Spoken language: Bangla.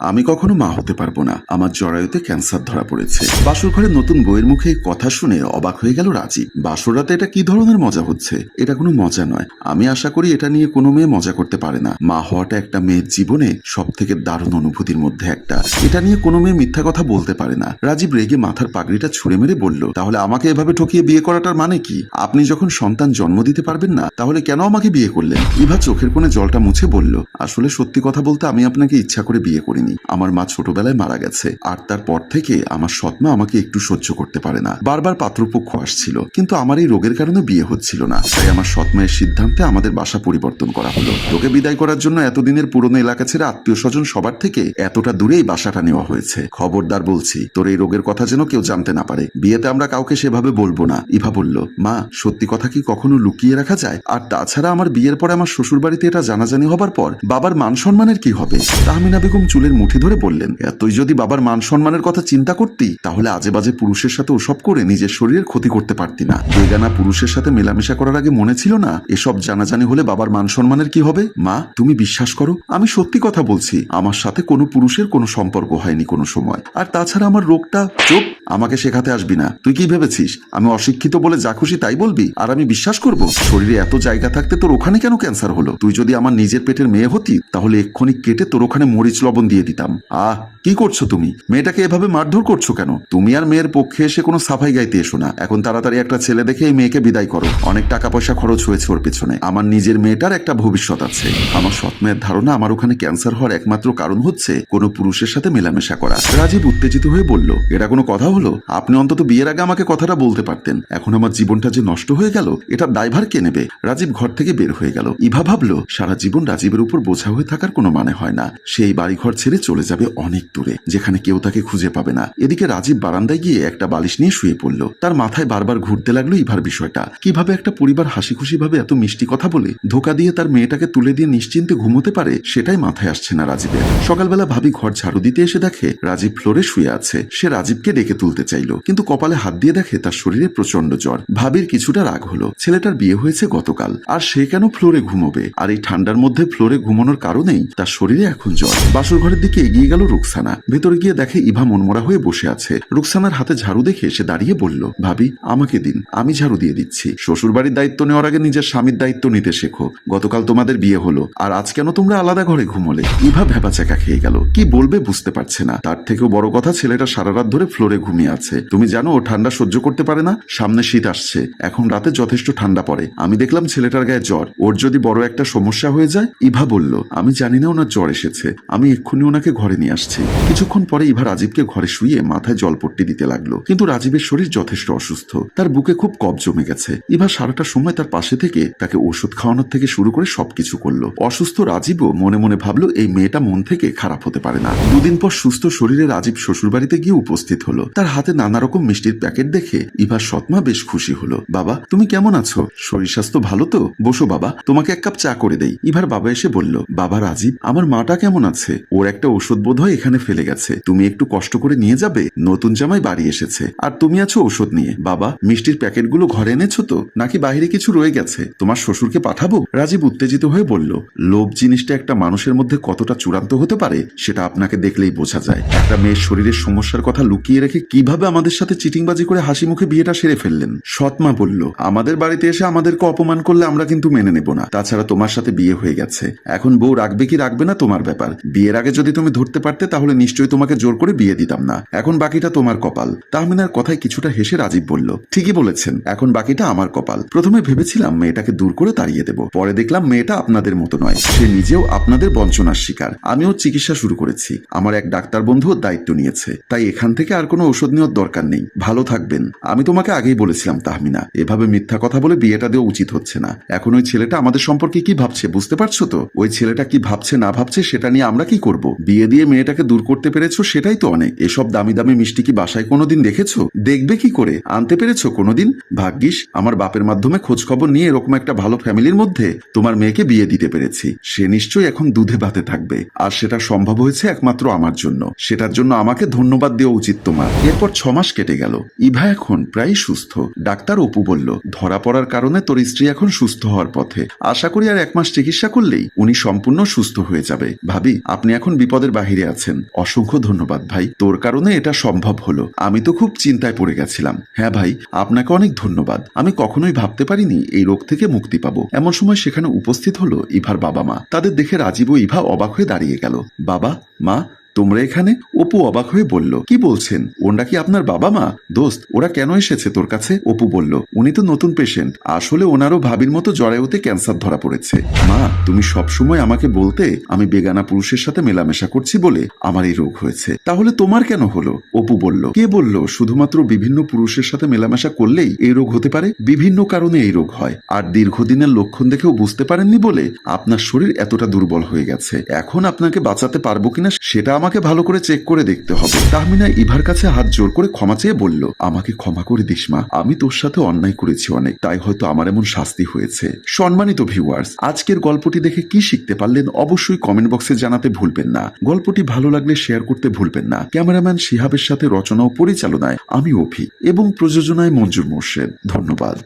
আমি কখনো মা হতে পারব না। আমার জরায়ুতে ক্যান্সার ধরা পড়েছে। বাসর ঘরে নতুন বইয়ের মুখে কথা শুনে অবাক হয়ে গেল রাজীব। বাসর রাতে এটা কি ধরনের মজা হচ্ছে? এটা কোনো মজা নয়। আমি আশা করি এটা নিয়ে কোনো মেয়ে মজা করতে পারে না। মা হওয়াটা একটা মেয়ের জীবনে সব থেকে দারুণ অনুভূতির মধ্যে একটা। এটা নিয়ে কোনো মেয়ে মিথ্যা কথা বলতে পারে না। রাজীব রেগে মাথার পাগড়িটা ছুঁড়ে মেরে বলল, তাহলে আমাকে এভাবে ঠকিয়ে বিয়ে করাটার মানে কি? আপনি যখন সন্তান জন্ম দিতে পারবেন না, তাহলে কেন আমাকে বিয়ে করলেন? ইভা চোখের কোণে জলটা মুছে বলল, আসলে সত্যি কথা বলতে আমি আপনাকে ইচ্ছা করে বিয়ে করিনি। আমার মা ছোটবেলায় মারা গেছে, আর তারপর থেকে আমার সৎমা আমাকে একটু সহ্য করতে পারে না। বারবার পাত্রপক্ষ আসছিল, কিন্তু আমার এই রোগের কারণে বিয়ে হচ্ছিল না। তাই আমার সৎমায়ের সিদ্ধান্তে আমাদের বাসা পরিবর্তন করা হলো। তোকে বিদায় করার জন্য এতদিনের পুরনো এলাকা ছেড়ে আত্মীয় স্বজন সবার থেকে এতটা দূরে এই বাসাটা নেওয়া হয়েছে। খবরদার বলছি, তোর এই রোগের কথা যেন কেউ জানতে না পারে। বিয়েতে আমরা কাউকে সেভাবে বলব না। ইভা বলল, মা, সত্যি কথা কি কখনো লুকিয়ে রাখা যায়? আর তাছাড়া আমার বিয়ের পরে আমার শ্বশুর বাড়িতে এটা জানাজানি হবার পর বাবার মান সম্মানের কি হবে? তাহমিনা বেগম চুলের মুঠি ধরে বললেন তুই যদি বাবার মান সম্মানের কথা চিন্তা করতি, তাহলে আজে বাজে পুরুষের সাথে ওসব করে নিজের শরীরের ক্ষতি করতে পারতি না। বেগানা পুরুষের সাথে মেলামেশা করার আগে মনে ছিল না, এসব জানাজানি হলে বাবার মান সম্মানের কি হবে? মা, তুমি বিশ্বাস করো, আমি সত্যি কথা বলছি, আমার সাথে কোনো পুরুষের কোনো সম্পর্ক হয়নি কোনো সময়। আর তাছাড়া আমার রোগটা চোখ আমাকে শেখাতে আসবি না। তুই কি ভেবেছিস, আমি অশিক্ষিত বলে যা খুশি তাই বলবি? আর আমি বিশ্বাস করব, শরীরে এত জায়গা থাকতে তোর ওখানে কেন ক্যান্সার হলো? তুই যদি আমার নিজের পেটের মেয়ে হতি, তাহলে এক্ষুনি কেটে তোর ওখানে মরিচ লবণ দিয়ে দিতাম। আহ, কি করছ তুমি? মেয়েটাকে এভাবে মারধর করছ কেন? তুমি আর মেয়ের পক্ষে এসে কোনো সাফাই গাইতে এসো না। এখন তাড়াতাড়ি একটা ছেলে দেখে এই মেয়েকে বিদায় করো। অনেক টাকা পয়সা খরচ হয়েছে ওর পেছনে। আমার নিজের মেয়েটার একটা ভবিষ্যৎ আছে। আমার মেয়ের ধারণা আমার ওখানে ক্যান্সার হওয়ার একমাত্র কারণ হচ্ছে কোনো পুরুষের সাথে মেলামেশা করা। রাজীব উত্তেজিত হয়ে বলল, এটা কোনো কথা হলো? আপনি অন্তত বিয়ের আগে আমাকে কথাটা বলতে পারতেন। এখন আমার জীবনটা যে নষ্ট হয়ে গেল, এটা দায়ভার কে নেবে? রাজীব ঘর থেকে বের হয়ে গেল। ইভা ভাবলো, সারা জীবন রাজীবের উপর বোঝা হয়ে থাকার কোনো মানে হয় না। সেই বাড়িঘর ছেড়ে চলে যাবে অনেক দূরে, যেখানে কেউ তাকে খুঁজে পাবে না। এদিকে রাজীব বারান্দায় গিয়ে একটা বালিশ নিয়ে শুয়ে পড়ল। তার মাথায় বারবার ঘুরতে লাগল ইভার বিষয়টা। কীভাবে একটা পরিবার হাসি খুশি ভাবে এত মিষ্টি কথা বলে? ধোকা দিয়ে তার মেয়েটাকে তুলে দিয়ে নিশ্চিন্তে ঘুমোতে পারে? সেটাই মাথায় আসছে না রাজীবের। সকালবেলা ভাবি ঘর ঝাড়ু দিতে এসে দেখে রাজীব ফ্লোরে শুয়ে আছে। সে রাজীবকে ডেকে তুলতে চাইলো, কিন্তু কপালে হাত দিয়ে দেখে তার শরীরে প্রচণ্ড জ্বর। ভাবির কিছুটা রাগ হলো। ছেলেটার বিয়ে হয়েছে গতকাল। আর সে কেন ফ্লোরে ঘুমোবে? আর এই ঠান্ডার মধ্যে ফ্লোরে ঘুমানোর কারণেই তার শরীরে এখন জ্বর। বাসর ঘরের এগিয়ে গেল রুকসানা। ভেতরে গিয়ে দেখে ইভা মনমরা হয়ে বসে আছে। রুকসানার হাতে ঝাড়ু দেখে সে দাঁড়িয়ে বলল, ভাবি, আমাকে দিন। আমি ঝাড়ু দিয়ে দিচ্ছি। শ্বশুর বাড়ির দায়িত্ব নেওয়ার আগে নিজের স্বামীর দায়িত্ব নিতে শেখো। গতকাল তোমাদের বিয়ে হলো, আর আজ কেন তোমরা আলাদা ঘরে ঘুমোলে? ইভা ভেবাচাকা খেয়ে গেল। কি বলবে বুঝতে পারছে না। তার থেকেও বড় কথা ছেলেটা সারা রাত ধরে ফ্লোরে ঘুমিয়ে আছে। তুমি জানো, ও ঠান্ডা সহ্য করতে পারে না। সামনে শীত আসছে। এখন রাতে যথেষ্ট ঠান্ডা পড়ে। আমি দেখলাম ছেলেটার গায়ে জ্বর। ওর যদি বড় একটা সমস্যা হয়ে যায়, ইভা বলল, আমি জানি না ওনার জ্বর এসেছে। আমি এক্ষুনি ওনাকে ঘরে নিয়ে আসছি। কিছুক্ষণ পরে ইভা রাজীবকে ঘরে শুয়ে মাথায় জলপট্টি দিতে লাগল। কিন্তু রাজীবের শরীর যথেষ্ট অসুস্থ। তার বুকে খুব কব জমে গেছে। ইভা সারাটা সময় তার পাশে থেকে তাকে ওষুধ খাওয়ানোর থেকে শুরু করে সবকিছু করল। অসুস্থ রাজীবও মনে মনে ভাবলো, এই মেয়েটা মন থেকে খারাপ হতে পারে না। দুদিন পর সুস্থ শরীরে রাজীব শ্বশুরবাড়িতে গিয়ে উপস্থিত হলো। তার হাতে নানা রকম মিষ্টির প্যাকেট দেখে ইভার সৎমা বেশ খুশি হলো। বাবা, তুমি কেমন আছো? শরীর স্বাস্থ্য ভালো তো? বসো বাবা, তোমাকে এক কাপ চা করে দেই। ইভার বাবা এসে বলল, বাবা রাজীব, আমার মাটা কেমন আছে? ওর একটা ওষুধ বোধ হয় এখানে ফেলে গেছে। তুমি একটু কষ্ট করে নিয়ে যাবে? নতুন জামাই বাড়ি এসেছে। আর তুমি আছো ওষুধ নিয়ে। বাবা, মিষ্টির প্যাকেটগুলো ঘরে এনেছো তো? নাকি বাইরে কিছু রয়ে গেছে? তোমার শ্বশুরকে পাঠাবো? রাজীব উত্তেজিত হয়ে বলল, লোভ জিনিসটা একটা মানুষের মধ্যে কতটা চূড়ান্ত হতে পারে, সেটা আপনাকে দেখলেই বোঝা যায়। একটা মেয়ের শরীরের সমস্যার কথা লুকিয়ে রেখে কীভাবে আমাদের সাথে চিটিংবাজি করে হাসি মুখে বিয়েটা সেরে ফেললেন? সৎমা বলল, আমাদের বাড়িতে এসে আমাদেরকে অপমান করলে আমরা কিন্তু মেনে নেব না। তাছাড়া তোমার সাথে বিয়ে হয়ে গেছে। এখন বউ রাখবে কি রাখবে না তোমার ব্যাপার। বিয়ের আগে যদি তুমি ধরতে পারতে, তাহলে নিশ্চয়ই তোমাকে জোর করে বিয়ে দিতাম না। এখন বাকিটা তোমার কপাল। তাহমিনার কথায় কিছুটা হেসে রাজীব বলল, ঠিকই বলেছেন, এখন বাকিটা আমার কপাল। প্রথমে ভেবেছিলাম মেয়েটাকে দূর করে তাড়িয়ে দেব। পরে দেখলাম মেয়েটা আপনাদের মতো নয়। সে নিজেও আপনাদের বঞ্চনার শিকার। আমিও চিকিৎসা শুরু করেছি। আমার এক ডাক্তার বন্ধুও দায়িত্ব নিয়েছে। তাই এখান থেকে আর কোনো ওষুধ নেওয়ার দরকার নেই। ভালো থাকবেন। আমি তোমাকে আগেই বলেছিলাম, তাহমিনা। এভাবে মিথ্যা কথা বলে বিয়েটা দেওয়া উচিত হচ্ছে না। এখন ওই ছেলেটা আমাদের সম্পর্কে কি ভাবছে, বুঝতে পারছ তো? ওই ছেলেটা কি ভাবছে, না ভাবছে, সেটা নিয়ে আমরা কি করব? বিয়ে দিয়ে মেয়েটাকে দূর করতে পেরেছ সেটাই তো অনেক। এসব দামি দামি মিষ্টি কি বাসায় কোনোদিন দেখেছ? দেখবে কি করে? আনতে পেরেছ কোনোদিন? ভাগ্যিস, আমার বাপের মাধ্যমে খোঁজ খবর নিয়ে এরকম একটা ভালো ফ্যামিলির মধ্যে তোমার মেয়েকে বিয়ে দিতে পেরেছি। সে নিশ্চয়ই এখন দুধে ভাতে থাকবে। আর সেটা সম্ভব হয়েছে একমাত্র আমার জন্য। সেটার জন্য আমাকে ধন্যবাদ দেওয়া উচিত তোমার। এরপর ছ মাস কেটে গেল। ইভা এখন প্রায় সুস্থ। ডাক্তার অপু বলল, ধরা পড়ার কারণে তোর স্ত্রী এখন সুস্থ হওয়ার পথে। আশা করি আর এক মাস চিকিৎসা করলেই উনি সম্পূর্ণ সুস্থ হয়ে যাবে। ভাবি, আপনি এখন বিপদের বাহিরে আছেন। অসংখ্য ধন্যবাদ ভাই। তোর কারণে এটা সম্ভব হলো। আমি তো খুব চিন্তায় পড়ে গেছিলাম। হ্যাঁ ভাই, আপনাকে অনেক ধন্যবাদ। আমি কখনোই ভাবতে পারিনি এই রোগ থেকে মুক্তি পাবো। এমন সময় সেখানে উপস্থিত হলো ইভার বাবা মা। তাদের দেখে রাজীব ও ইভা অবাক হয়ে দাঁড়িয়ে গেল। বাবা, মা তোমরা এখানে? অপু অবাক হয়ে বলল, কি বলছেন? ওরা কি আপনার বাবা মা? দোস্ত, ওরা কেন এসেছে তোর কাছে? অপু বলল, উনি তো নতুন পেশেন্ট আসলে ওনারও ভাবির মতো জরায়ুতে ক্যান্সার ধরা পড়েছে। মা, তুমি সবসময় আমাকে বলতে আমি বেগানা পুরুষের সাথে মেলামেশা করছি বলে আমার এই রোগ হয়েছে। তাহলে তোমার কেন হলো? অপু বলল, কে বলল? শুধুমাত্র বিভিন্ন পুরুষের সাথে মেলামেশা করলেই এই রোগ হতে পারে? বিভিন্ন কারণে এই রোগ হয়। আর দীর্ঘদিনের লক্ষণ দেখেও বুঝতে পারেননি বলে আপনার শরীর এতটা দুর্বল হয়ে গেছে। এখন আপনাকে বাঁচাতে পারব কিনা সেটা আমাকে ভালো করে চেক করে দেখতে হবে। তাহমিনা ইভার কাছে হাত জোর করে ক্ষমা চেয়ে বলল, আমাকে ক্ষমা করে দিস, মা। আমি তোর সাথে অন্যায় করেছি অনেক, তাই হয়তো আমার এমন শাস্তি হয়েছে। সম্মানিত ভিউয়ার্স আজকের গল্পটি দেখে কি শিখতে পারলেন অবশ্যই কমেন্ট বক্সে জানাতে ভুলবেন না। গল্পটি ভালো লাগলে শেয়ার করতে ভুলবেন না। ক্যামেরাম্যান শিহাবের সাথে রচনা ও পরিচালনায় আমি অভি, এবং প্রযোজনায় মঞ্জুর মোর্শেদ। ধন্যবাদ।